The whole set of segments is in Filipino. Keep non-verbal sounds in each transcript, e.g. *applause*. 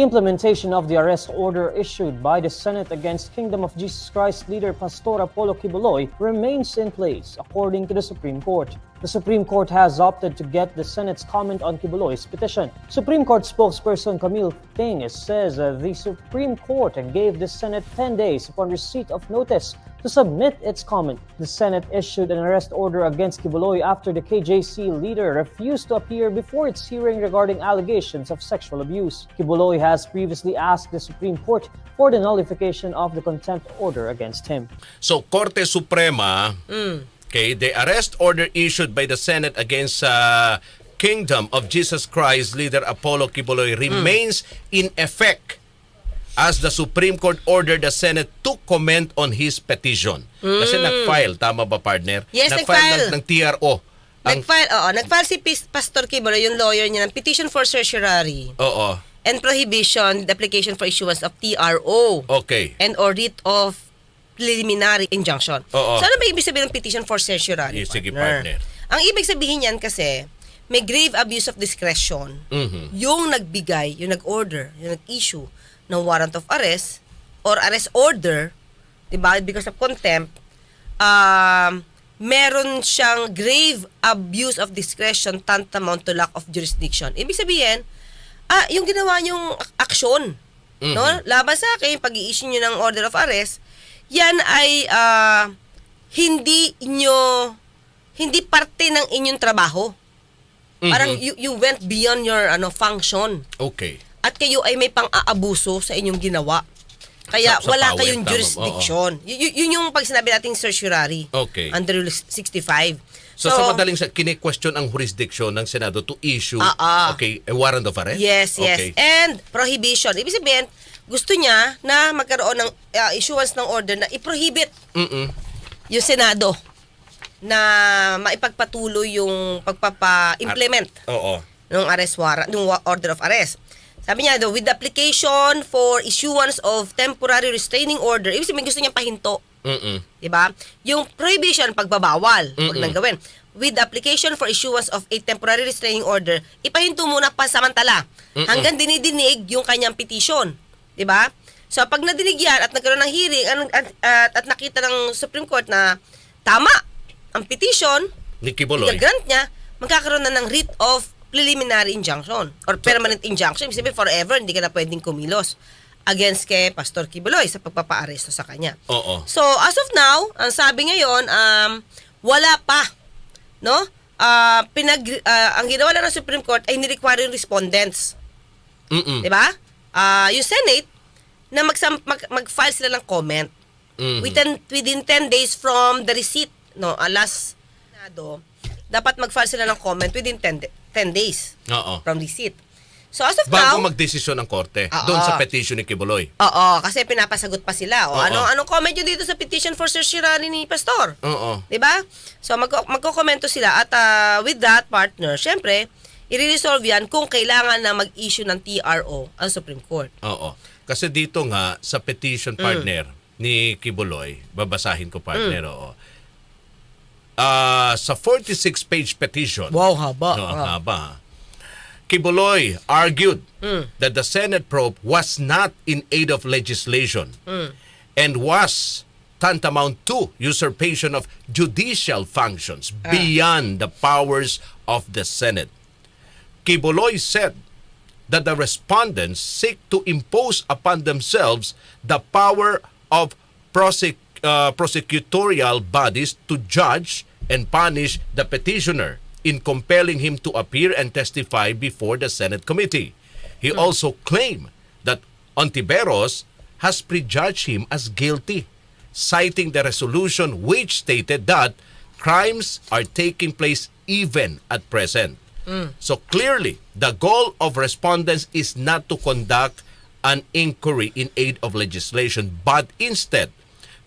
Implementation of the arrest order issued by the Senate against Kingdom of Jesus Christ leader Pastor Apollo Kibuloy remains in place, according to the Supreme Court. The Supreme Court has opted to get the Senate's comment on Kibuloy's petition. Supreme Court spokesperson Camille Tings says uh, the Supreme Court gave the Senate 10 days upon receipt of notice to submit its comment. The Senate issued an arrest order against Kibuloy after the KJC leader refused to appear before its hearing regarding allegations of sexual abuse. Kibuloy has previously asked the Supreme Court for the nullification of the contempt order against him. So, Corte Suprema, okay, the arrest order issued by the Senate against uh, Kingdom of Jesus Christ leader Apollo Kibuloy remains in effect as the Supreme Court ordered the Senate to comment on his petition. Kasi nag-file, tama ba partner? Yes, nag-file. nag-file. ng, ng TRO. Ang, Nag-file, oo, nag-file si Pastor Kibulo, yung lawyer niya, ng petition for certiorari oo, and prohibition, the application for issuance of TRO okay. and or writ of preliminary injunction. Oo. So ano ba ibig sabihin ng petition for certiorari? Yes, sige, partner. Ang ibig sabihin yan kasi, may grave abuse of discretion Mhm. yung nagbigay, yung nag-order, yung nag-issue ng warrant of arrest or arrest order, 'di ba? Because of contempt, um meron siyang grave abuse of discretion tantamount to lack of jurisdiction. Ibig sabihin, ah, yung ginawa niyong ak- aksyon, no? Laban sa akin, pag-i-issue niyo ng order of arrest, yan ay ah, hindi inyo hindi parte ng inyong trabaho. Parang you, you went beyond your ano function Okay. at kayo ay may pang-aabuso sa inyong ginawa. Kaya Sa- sa wala power, kayong tama. jurisdiction. Y- y- yun yung pag sinabi nating certiorari Okay. under Rule 65. So, sa madaling sa kine-question ang jurisdiction ng Senado to issue ah. okay, a warrant of arrest? Yes, yes. Okay. And prohibition. Ibig sabihin, gusto niya na magkaroon ng uh, issuance ng order na i-prohibit Mm-mm. yung Senado na maipagpatuloy yung pagpapa-implement Oo. ng arrest warrant, ng order of arrest. Sabi niya, with the application for issuance of temporary restraining order, ibig sabihin gusto niya pahinto. Mm-mm. 'di ba? Yung prohibition pagbabawal, wag Mm-mm. nang gawin. With the application for issuance of a temporary restraining order, ipahinto muna pasamantala hanggang dinidinig yung kanyang petition, 'di ba? So pag nadinig yan at nagkaroon ng hearing at, at, at, at nakita ng Supreme Court na tama ang petition, Ni Kibuloy. grant niya, magkakaroon na ng writ of preliminary injunction or permanent injunction. Ibig sabihin, forever, hindi ka na pwedeng kumilos against kay Pastor Kibuloy sa pagpapaaresto sa kanya. Oo. So, as of now, ang sabi ngayon, um, wala pa, no? Ah, pinag, ah, ang ginawa lang ng Supreme Court ay ni-require yung respondents. Mm-mm. Di Ah, yung Senate, na magsam, mag, mag-file sila ng comment Mhm. within, within 10 days from the receipt, no? Uh, last, Senado, dapat mag-file sila ng comment within 10, de- 10 days Oo. from receipt. So, as of Bago now, magdesisyon ng korte Oo. doon sa petition ni Kibuloy. Oo, kasi pinapasagot pa sila. O, Oo. ano anong comment nyo dito sa petition for certiorari ni Pastor? Oo. 'Di ba? So magko magko-komento sila at ah, with that partner, syempre, i-resolve 'yan kung kailangan na mag-issue ng TRO ang Supreme Court. Oo. Kasi dito nga sa petition Mm. partner ni Kibuloy, babasahin ko partner, oo. Ah, sa 46 page petition. Wow, haba. No, ang Ah. haba. ha? Kibuloy argued Mm. that the Senate probe was not in aid of legislation Mm. and was tantamount to usurpation of judicial functions Ah. beyond the powers of the Senate. Kibuloy said that the respondents seek to impose upon themselves the power of prosec- uh, prosecutorial bodies to judge and punish the petitioner in compelling him to appear and testify before the Senate committee. He also claimed that Ontiveros has prejudged him as guilty, citing the resolution which stated that crimes are taking place even at present. So clearly, the goal of respondents is not to conduct an inquiry in aid of legislation, but instead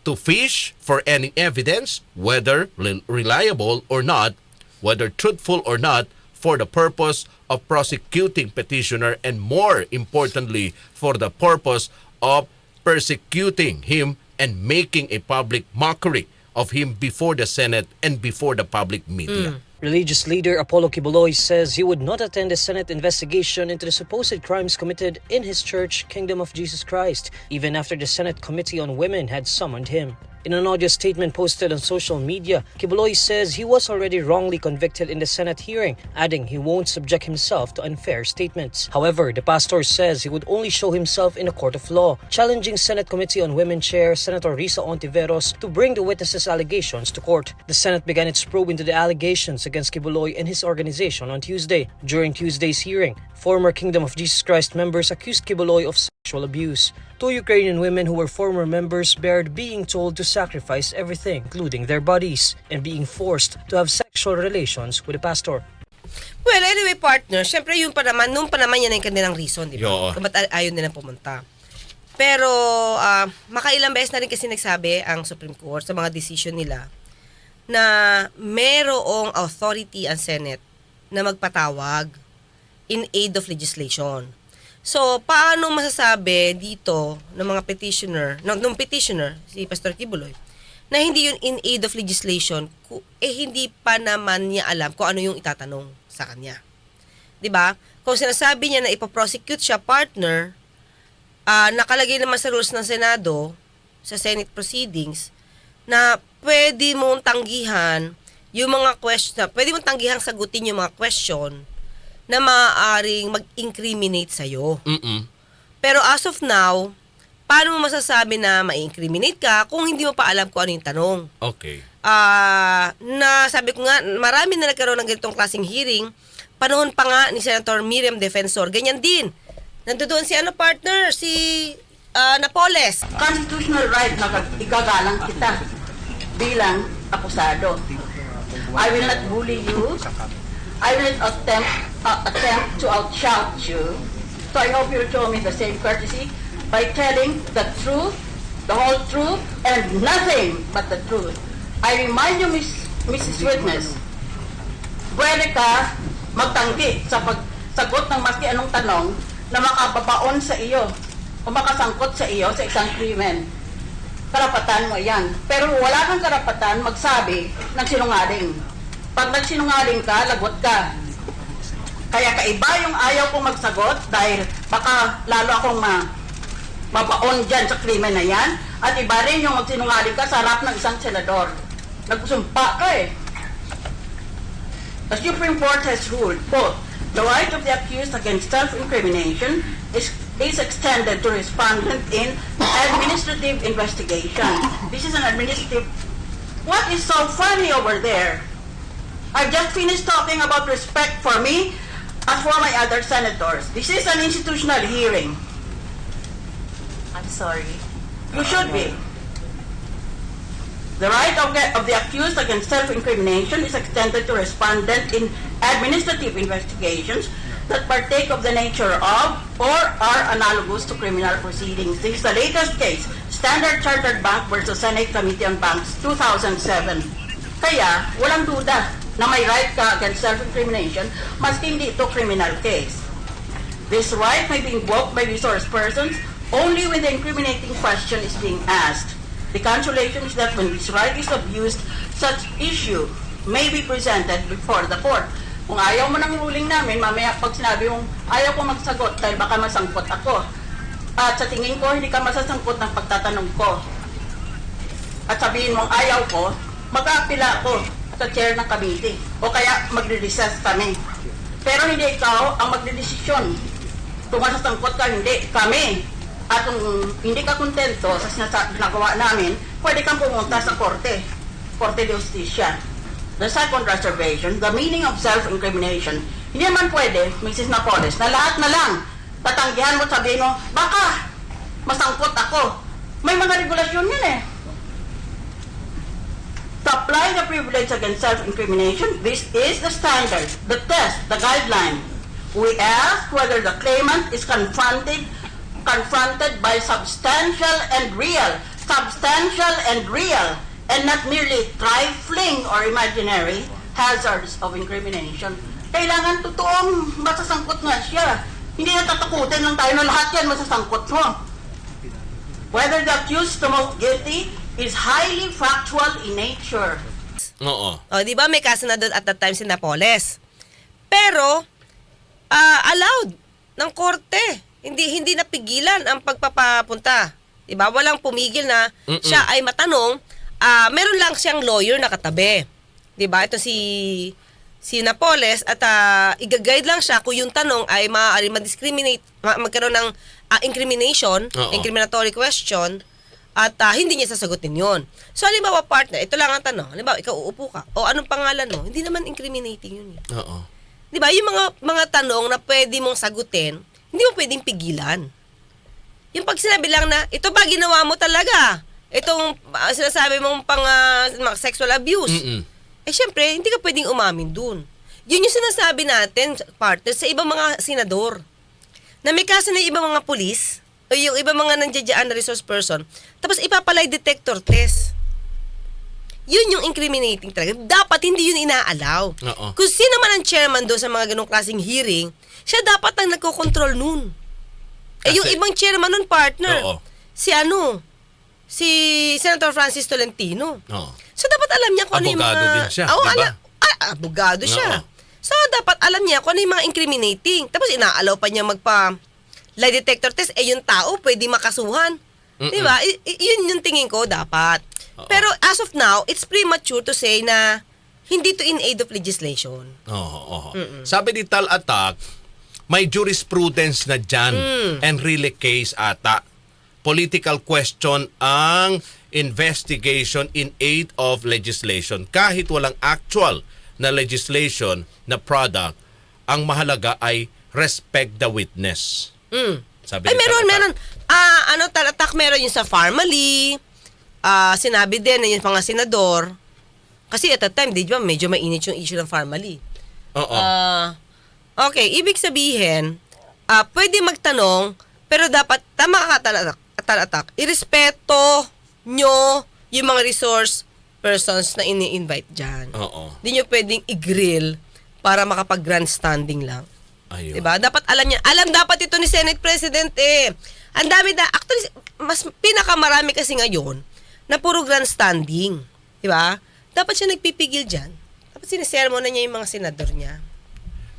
to fish for any evidence, whether reliable or not, whether truthful or not, for the purpose of prosecuting petitioner and more importantly, for the purpose of persecuting him and making a public mockery of him before the Senate and before the public media. Mm. Religious leader Apollo Kibuloy says he would not attend the Senate investigation into the supposed crimes committed in his church, Kingdom of Jesus Christ, even after the Senate Committee on Women had summoned him. In an audio statement posted on social media, Kibuloy says he was already wrongly convicted in the Senate hearing, adding he won't subject himself to unfair statements. However, the pastor says he would only show himself in a court of law, challenging Senate Committee on Women Chair Senator Risa Ontiveros to bring the witnesses' allegations to court. The Senate began its probe into the allegations against Kibuloy and his organization on Tuesday. During Tuesday's hearing, former Kingdom of Jesus Christ members accused Kibuloy of sexual abuse. Two Ukrainian women who were former members bared being told to sacrifice everything, including their bodies, and being forced to have sexual relations with a pastor. Well, anyway, partner, syempre yun pa naman, nung pa naman yan ang kanilang reason, di ba? Kung ba't ay- ayaw nilang pumunta. Pero, ah, makailang beses na rin kasi nagsabi ang Supreme Court sa mga decision nila na merong authority ang Senate na magpatawag in aid of legislation. So, paano masasabi dito ng mga petitioner, ng, ng petitioner, si Pastor Kibuloy, na hindi yun in aid of legislation, eh hindi pa naman niya alam kung ano yung itatanong sa kanya. 'Di ba? Kung sinasabi niya na ipoprosecute siya partner, ah nakalagay naman sa rules ng Senado, sa Senate proceedings, na pwede mong tanggihan yung mga question, pwede mong tanggihang sagutin yung mga question na maaaring mag-incriminate sa'yo. Mm-mm. Pero as of now, paano mo masasabi na ma-incriminate ka kung hindi mo pa alam kung ano yung tanong? Okay. Ah, na sabi ko nga, marami na nagkaroon ng ganitong klaseng hearing. Panahon pa nga ni Senator Miriam Defensor, ganyan din. Nandoon si ano partner, si ah, Napoles. constitutional right na igagalang kita bilang akusado. I will not bully you. I will attempt, uh, attempt to outshout you. So I hope you'll show me the same courtesy by telling the truth, the whole truth, and nothing but the truth. I remind you, Miss, Mrs. Witness, pwede ka magtanggi sa pagsagot ng maski anong tanong na makababaon sa iyo o makasangkot sa iyo sa isang krimen. Karapatan mo yan. Pero wala kang karapatan magsabi ng sinungaling. Pag nagsinungaling ka, lagot ka. Kaya kaiba yung ayaw kong magsagot dahil baka lalo akong ma mabaon dyan sa krimen na yan. At iba rin yung magsinungaling ka sa harap ng isang senador. Nagsusumpa ka eh. The Supreme Court has ruled both the right of the accused against self-incrimination is, is extended to respondent in administrative investigation. This is an administrative... What is so funny over there? I've just finished talking about respect for me as for my other senators. This is an institutional hearing. I'm sorry. You should be. The right of the, of the accused against self-incrimination is extended to respondent in administrative investigations that partake of the nature of or are analogous to criminal proceedings. This is the latest case, Standard Chartered Bank versus Senate Committee on Banks, 2007. Kaya, walang duda na may right ka against self-incrimination maski hindi ito criminal case. This right may be invoked by resource persons only when the incriminating question is being asked. The consolation is that when this right is abused, such issue may be presented before the court. Kung ayaw mo ng ruling namin, mamaya pag sinabi mong ayaw ko magsagot dahil baka masangkot ako. At sa tingin ko, hindi ka masasangkot ng pagtatanong ko. At sabihin mong ayaw ko, mag-aapila ako sa chair ng committee. O kaya magre-recess kami. Pero hindi ikaw ang magdedesisyon. Kung masasangkot ka, hindi. Kami. At kung hindi ka kontento sa ginagawa namin, pwede kang pumunta sa korte. Korte de Justicia. The second reservation, the meaning of self-incrimination. Hindi naman pwede, Mrs. Napoles, na lahat na lang tatanggihan mo sabihin mo, baka masangkot ako. May mga regulasyon yan eh. Apply the privilege against self-incrimination, this is the standard, the test, the guideline. We ask whether the claimant is confronted confronted by substantial and real, substantial and real, and not merely trifling or imaginary hazards of incrimination. Kailangan totoong masasangkot nga siya. Hindi na tatakutin lang tayo na lahat yan masasangkot mo. Whether the accused to most guilty is highly factual in nature. Oo. O, di ba may kaso na doon at that time si Napoles. Pero, ah, allowed ng korte. Hindi hindi napigilan ang pagpapapunta. Di ba? Walang pumigil na Mm-mm. siya ay matanong. Ah, meron lang siyang lawyer na katabi. Di ba? Ito si si Napoles at ah, igaguide lang siya kung yung tanong ay maaari ma-discriminate, ma- magkaroon ng ah, incrimination, Oo. incriminatory question, at ah, hindi niya sasagutin yon. So, halimbawa, partner, ito lang ang tanong. Halimbawa, ikaw uupo ka. O, anong pangalan mo? Hindi naman incriminating yun. Eh. Oo. Di ba? Yung mga, mga tanong na pwede mong sagutin, hindi mo pwedeng pigilan. Yung pag sinabi lang na, ito ba ginawa mo talaga? Itong ah, sinasabi mong pang mga sexual abuse. Mm-mm. Eh syempre, hindi ka pwedeng umamin dun. Yun yung sinasabi natin, partner, sa ibang mga senador. Na may kaso na ibang mga pulis, yung ibang mga nandiyadyaan na resource person, tapos ipapalay detector test. Yun yung incriminating talaga. Dapat hindi yun inaalaw. Oo. Kung sino man ang chairman doon sa mga ganong klaseng hearing, siya dapat ang nagkocontrol nun. eh yung Kasi- ibang chairman nun, partner, Oo. si ano, si Senator Francis Tolentino. Oo. So, dapat alam niya kung ano yung mga... Abogado din siya, Oo, di ba? ala- ah, abogado siya. Oo. So, dapat alam niya kung ano yung mga incriminating. Tapos, inaalaw pa niya magpa lie detector test. Eh, yung tao, pwede makasuhan. Di ba? I- i- yun yung tingin ko, dapat. Oo. Pero, as of now, it's premature to say na hindi to in aid of legislation. Oo, oo. Sabi ni Tal Attack, may jurisprudence na dyan and really case ata. Political question ang investigation in aid of legislation. Kahit walang actual na legislation na product, ang mahalaga ay respect the witness. Mm. Sabi Ay, ni meron, meron. Ah, ano, talatak meron yung sa Farmally. Ah, sinabi din na yung mga senador. Kasi at that time, di ba, medyo mainit yung issue ng Farmally. Oo. Ah, okay, ibig sabihin, ah, pwede magtanong, pero dapat, tama ka talatak, talatak, irespeto nyo yung mga resource persons na ini-invite dyan. Oo. Hindi nyo pwedeng i-grill para makapag-grandstanding lang. Ayun. Diba? Dapat alam niya. Alam dapat ito ni Senate President eh. Ang dami na, actually, mas pinakamarami kasi ngayon na puro grandstanding. Diba? Dapat siya nagpipigil dyan. Dapat sinisermo na niya yung mga senador niya.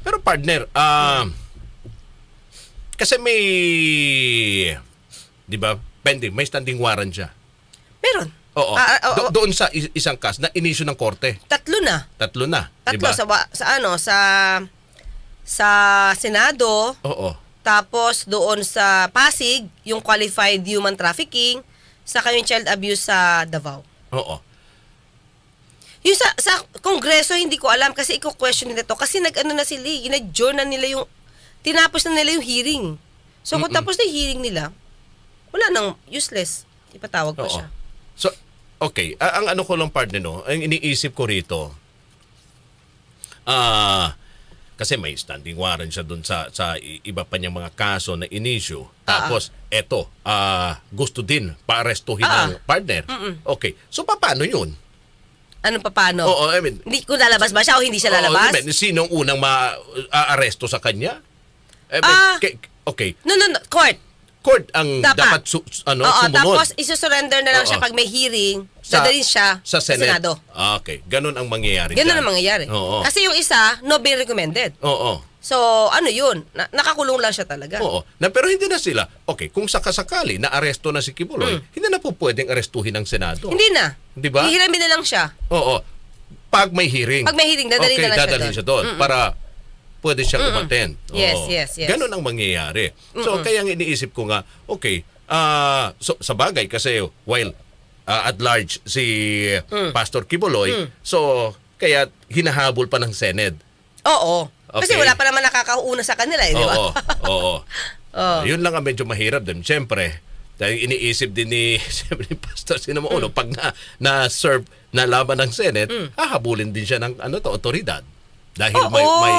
Pero partner, um, kasi may, di ba, pending, may standing warrant siya. Meron. Oo. Ah, ah, Do- doon sa is- isang kas na inisyu ng korte. tatlo na. Tatlo na, Tatlo ba? sa, sa ano, sa sa Senado, Oo. tapos doon sa Pasig, yung qualified human trafficking, saka yung child abuse sa Davao. Oo. Yung sa, sa kongreso, hindi ko alam kasi iko-question nila to. Kasi nag-ano na sila, eh, ina-adjourn na nila yung, tinapos na nila yung hearing. So kung Mm-mm. tapos na yung hearing nila, wala nang useless. Ipatawag pa Oo. siya. So, okay. A- ang ano ko lang partner, no, ang iniisip ko rito, ah, kasi may standing warrant siya doon sa sa iba pa niyang mga kaso na inisyu. Tapos eto, ah gusto din paarestuhin Ah, ng partner. Okay. So paano 'yun? Ano pa paano? Oo, I mean, Hindi ko lalabas ba siya o hindi siya Oo, lalabas? I mean, sinong unang ma-aresto sa kanya? I mean, Ah. ke- okay. No, no, no. Court. Court ang Dapat. dapat, su- ano, Oo, sumunod. tapos isusurrender na lang Oo. siya pag may hearing. Sa- dadalhin siya sa Senate. Senado. Ah, Okay. Ganun ang mangyayari Ganun dyan. ang mangyayari. Oo. Kasi yung isa, no bail recommended. Oo. So, ano yun? Na- nakakulong lang siya talaga. Oo. Na, pero hindi na sila. Okay, kung sakasakali na aresto na si Kibuloy, hindi na po pwedeng arestuhin ng Senado. Hmm. Hindi na. Di ba? Hihiramin na lang siya. Oo. Pag may hearing. Pag may hearing, dadalhin okay, na lang siya dadalhin doon. siya doon. Para pwede siyang umattend. Yes, Oo. yes, yes. Ganun ang mangyayari. So, kaya ang iniisip ko nga, okay, ah so, sa bagay kasi while ah, at large si Mm. Pastor Kibuloy, so kaya hinahabol pa ng Senate. Oo. Kasi Okay. wala pa naman nakakauna sa kanila eh, di ba? Oo, oo. *laughs* Oo. Yun lang ang medyo mahirap din. Siyempre, dahil iniisip din ni, *laughs* siyempre, ni Pastor Sinamuno, Mm. pag na, na-serve na laban ng Senate, hahabulin din siya ng ano to, otoridad. Dahil Oo. may, may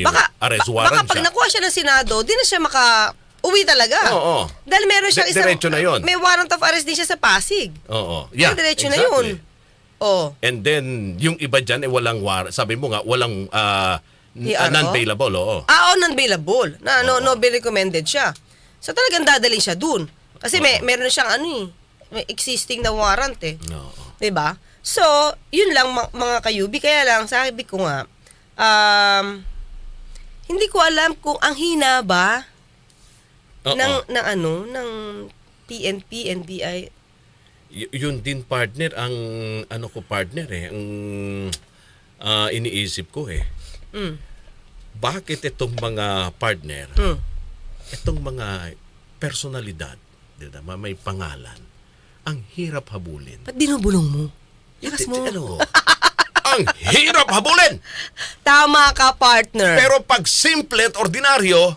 baka, arrest warrant baka pag siya. nakuha siya ng Senado, di na siya maka uwi talaga. Oo. Dahil meron siyang isang... diretso na yun. May warrant of arrest din siya sa Pasig. Oo. Yeah, Ay, diretso na exactly. yun. Oh. And then, yung iba dyan, eh, walang war, sabi mo nga, walang ah, n- ah, non-bailable, oo. Ah, oh, non-bailable. Na, no, Oo. no bill recommended siya. So talagang dadalhin siya dun. Kasi may, meron siyang ano eh, may existing na warrant eh. Oo. 'Di ba? So, yun lang ma- mga kayubi. Kaya lang, sabi ko nga, um, hindi ko alam kung ang hina ba Oo. ng, ng ano, ng PNP, NBI. Y- yun din partner ang ano ko partner eh ang ah, iniisip ko eh Mm. bakit itong mga partner Mm. itong mga personalidad di ba, may pangalan ang hirap habulin Ba't dinubulong mo? Lakas mo. ano *laughs* ang hirap habulin Tama ka, partner. pero pag simple at ordinaryo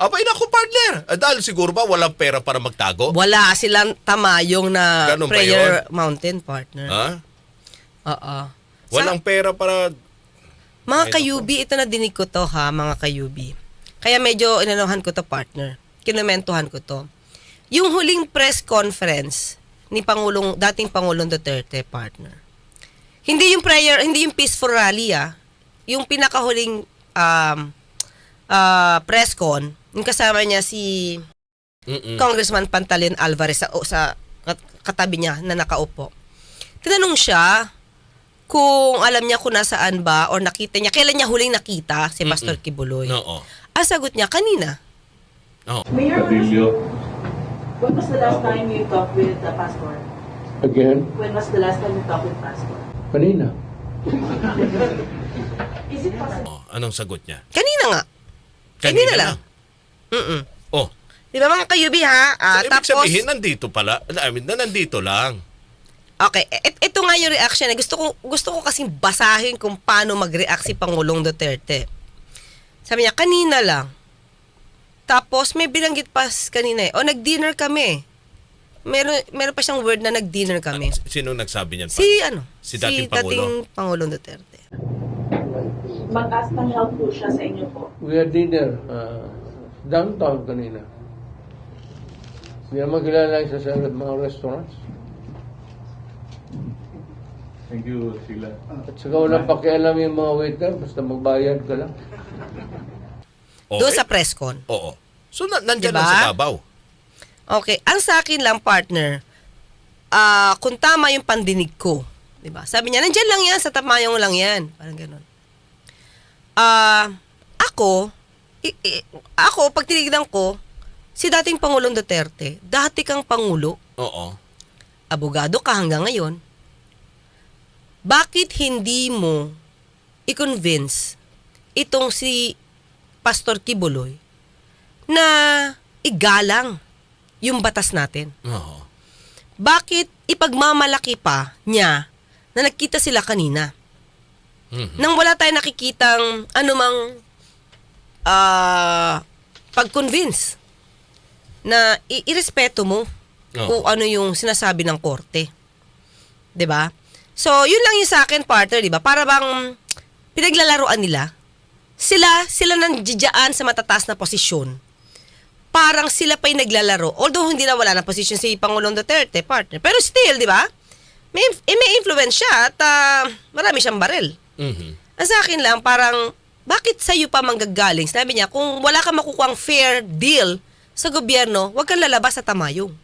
abay nako partner Ah, dahil siguro ba walang pera para magtago Wala silang tamayong na Ganun ba prayer mountain, partner. ha Oo. Sa- walang pera para Mga Ay, kayubi, ito na dinig ko to ha, mga kayubi. Kaya medyo inanuhan ko to partner. Kinumentuhan ko to. Yung huling press conference ni Pangulong, dating Pangulong Duterte, partner. Hindi yung prayer, hindi yung peaceful rally ah. Yung pinakahuling um, ah, press con, yung kasama niya si Mm-mm. Congressman Pantaleon Alvarez sa, o, sa kat- katabi niya na nakaupo. Tinanong siya kung alam niya kung nasaan ba or nakita niya, kailan niya huling nakita si Pastor Kibuloy. Oo. Ang sagot niya, kanina. Oo. Mayor, when was the last time you talked with the pastor? Again, When was the last time you talked with pastor? kanina. *laughs* Is it possible? Oh, anong sagot niya? Kanina nga. Kanina lang. Mm-mm. Oh, Di ba mga kayubi ha? Ah, so, ibig tapos, sabihin, nandito pala. I mean, na nandito lang. okay, et, ito nga yung reaction. Gusto ko, gusto ko kasing basahin kung paano mag-react si Pangulong Duterte. Sabi niya, kanina lang. Tapos may binanggit pa kanina eh. O nag-dinner kami. Meron, meron pa siyang word na nag-dinner kami. S- Sino nagsabi niyan? Si ano? Si dating Pangulo. dating Pangulong Duterte. Mag-ask ng help po siya sa inyo po. We had dinner uh, downtown kanina. Hindi naman kilala isa sa mga restaurants. Thank you, Sheila. At saka walang pakialam yung mga waiter, basta magbayad ka lang. Okay. Doon sa press con. Oo. So, na, nandyan Diba? lang sa babaw. Okay, ang sa akin lang partner, ah kung tama yung pandinig ko, 'di ba? Sabi niya, nandiyan lang 'yan sa tamayong lang 'yan, parang ganoon. Ah, ako, i- i- ako pag tinignan ko, si dating Pangulong Duterte, dati kang pangulo, Oo. abogado ka hanggang ngayon. Bakit hindi mo i-convince itong si Pastor Kibuloy na igalang yung batas natin? Oo. Bakit ipagmamalaki pa niya na nagkita sila kanina? Mhm. Nang wala tayong nakikitang anumang ah pag-convince na i- irespeto mo Oo. kung ano yung sinasabi ng korte. 'Di ba? So, yun lang yung sa akin, partner, 'di ba? Para bang pinaglalaruan nila. Sila, sila nandiyan sa matataas na posisyon. Parang sila pa yung naglalaro. Although hindi na wala na posisyon si Pangulong Duterte, partner. Pero still, 'di ba? May eh, may influence siya at ah, marami siyang barel. Mhm. Ang sa akin lang, parang, bakit sa'yo pa manggagaling? Sabi niya, kung wala kang makukuha fair deal sa gobyerno, huwag kang lalabas sa tamayong.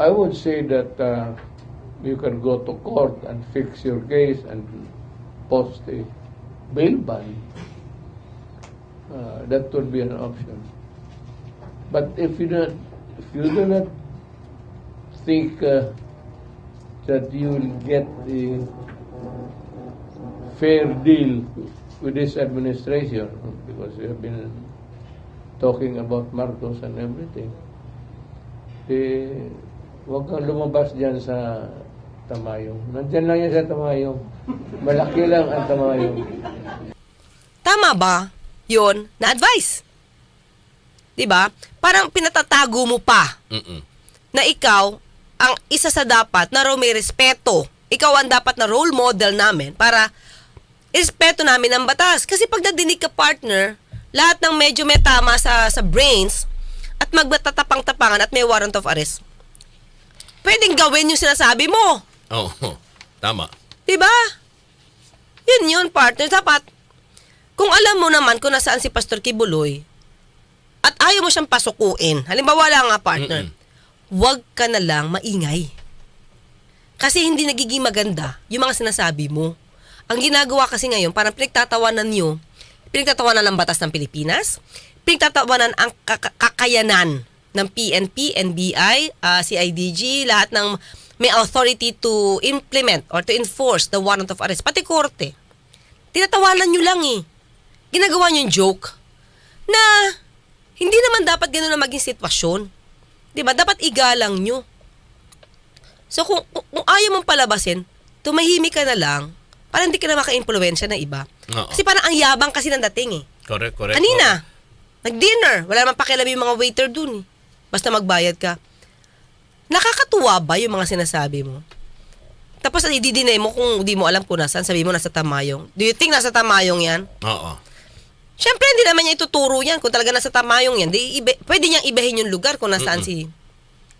I would say that uh, you can go to court and fix your case and post a bail ban. Uh, that would be an option. But if you don't, if you do not think uh, that you will get a fair deal with this administration, because we have been talking about Marcos and everything, eh, huwag kang lumabas dyan sa Tamayong. Nandyan lang yan sa Tamayong. Malaki lang ang Tamayong. Tama ba yon na advice? 'Di ba? Parang pinatatago mo pa Mhm. na ikaw ang isa sa dapat na may respeto. Ikaw ang dapat na role model namin para respeto namin ang batas. Kasi pag nadinig ka partner, lahat ng medyo may tama sa, sa brains at magmatatapang-tapangan at may warrant of arrest, pwedeng gawin yung sinasabi mo. Oo. Tama. Diba? Yun yun, partner. Dapat, kung alam mo naman kung nasaan si Pastor Kibuloy, at ayaw mo siyang pasukuin, halimbawa lang nga, partner, Mm-mm. huwag ka na lang maingay. Kasi hindi nagiging maganda yung mga sinasabi mo. Ang ginagawa kasi ngayon, parang pinagtatawanan nyo, pinagtatawanan ng batas ng Pilipinas, pinagtatawanan ang kaka- kakayanan ng PNP, NBI, ah, CIDG, lahat ng may authority to implement or to enforce the warrant of arrest, pati korte. Tinatawanan nyo lang eh. Ginagawa nyo yung joke na hindi naman dapat ganun na maging sitwasyon. 'Di ba? Dapat igalang nyo. So kung kung ayaw mong palabasin, tumahimik ka na lang para hindi ka na maka-impluensya ng iba. Oo. Kasi parang ang yabang kasi ng dating eh. Correct, correct. Kanina, nag-dinner. Wala naman pakialam yung mga waiter dun eh. Basta magbayad ka. Nakakatuwa ba yung mga sinasabi mo? Tapos i-deny mo kung di mo alam kung nasaan, sabi mo nasa Tamayong. Do you think nasa Tamayong yan? Oo. Siyempre, hindi naman niya ituturo yan. Kung talaga nasa Tamayong yan, di, ibe, pwede niyang ibahin yung lugar kung nasaan si...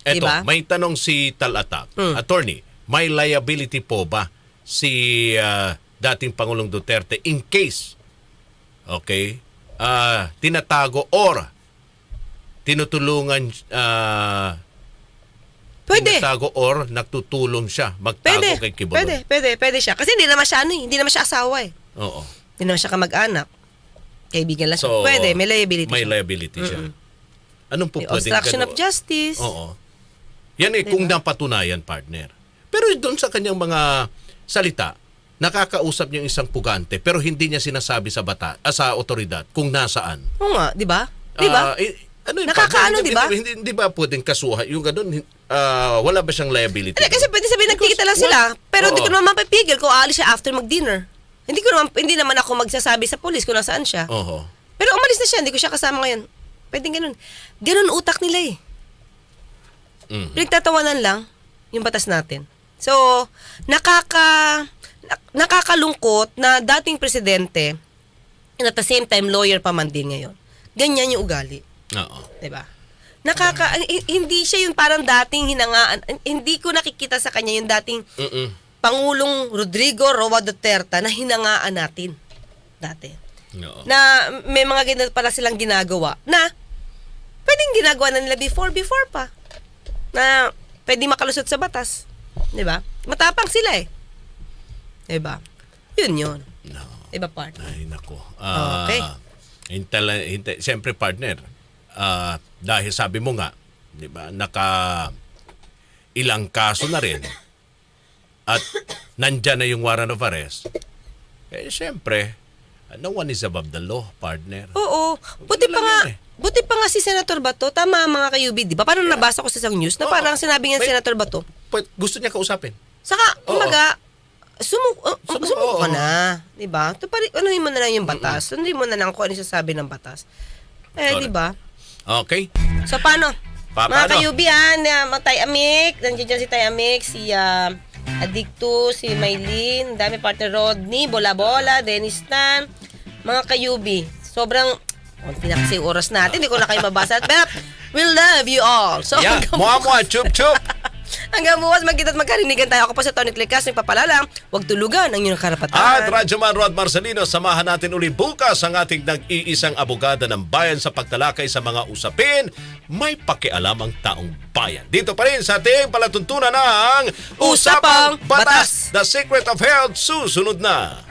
Eto, Diba? may tanong si Talatak. Hmm. Attorney, may liability po ba si ah, dating Pangulong Duterte in case, okay, ah, tinatago or tinutulungan, ah, Pwede. tinatago or nagtutulong siya magtago Pwede. kay Kibuloy? Pwede, pwede, pwede siya. Kasi hindi naman siya ano eh. Hindi naman siya asawa eh. Oo. Hindi naman siya kamag-anak. Kaibigan lang siya. So, pwede, may liability May siya. liability siya. Anong po May pwedeng obstruction of justice. Oo. Yan eh, kung napatunayan, partner. Pero doon sa kanyang mga salita, nakakausap niya yung isang pugante pero hindi niya sinasabi sa bata, ah, sa otoridad kung nasaan. Oo nga, di ba? Di ba? Ah, eh, ano yung Nakakaano, di ba? Hindi, hindi, hindi ba pwedeng kasuha? Yung ganun, ah, wala ba siyang liability? Hindi, kasi pwede sabihin nagkikita lang sila. what? Pero hindi ko Oo. naman mapipigil kung aalis siya after mag-dinner. Hindi ko naman, hindi naman ako magsasabi sa polis kung nasaan siya. Oho. Pero umalis na siya, hindi ko siya kasama ngayon. Pwedeng ganun. Ganun utak nila eh. Mhm. Pinagtatawanan lang yung batas natin. So, nakaka nak- nakakalungkot na dating presidente and at the same time lawyer pa man din ngayon. Ganyan yung ugali. Oo. 'di ba? Nakaka h- hindi siya yung parang dating hinangaan. Hindi ko nakikita sa kanya yung dating Mm-mm. Pangulong Rodrigo Roa Duterte na hinangaan natin dati. Oo. Na may mga ganito pala silang ginagawa na pwedeng ginagawa na nila before before pa. Na pwede makalusot sa batas. 'Di ba? Matapang sila eh. 'Di ba? Yun yun. No. 'Di ba, partner? Ay, nako. Ah, Okay. Hintala, hintay, siyempre, partner, ah, dahil sabi mo nga, di ba, naka ilang kaso na rin at nandyan na yung warrant of arrest, eh, siyempre, no one is above the law, partner. Oo. Buti Ganun pa nga, eh. Buti pa nga si Senator Bato, tama mga kayubi, di ba? Parang nabasa ko sa isang news na Oo. parang sinabi nga May- Senator Bato, Pwede- gusto niya kausapin. saka, Oo. umaga, sumuko, uh, Sumu- sumuko ka oo. na, di ba? Ito pari, anuhin mo na lang yung batas, sundin mo na lang kung ano yung sasabi ng batas. Eh, Correct. di ba? Okay? So, paano? Pa- mga paano? kayubi, ah, na, mga Tay Amik, nandiyan dyan si Tay Amik, si ah, Adicto, si Maylin, dami partner Rodney, Bola Bola, Dennis Tan, mga kayubi. Sobrang, konti na kasi yung oras natin, hindi ko na kayo mabasa. *laughs* Pero, we love you all. So, Yeah, mua mua, chup chup. *laughs* hanggang bukas magkita at magkarinigan tayo. Ako po sa Tony Clicas, nagpapalala, huwag tulugan ang inyong karapatan. At Radyoman Rod Marcelino, samahan natin uli bukas ang ating nag-iisang abogada ng bayan sa pagtalakay sa mga usapin may pakialam ang taong bayan. Dito pa rin sa ating palatuntunan ng Usapang Batas. The Secret of Health susunod na.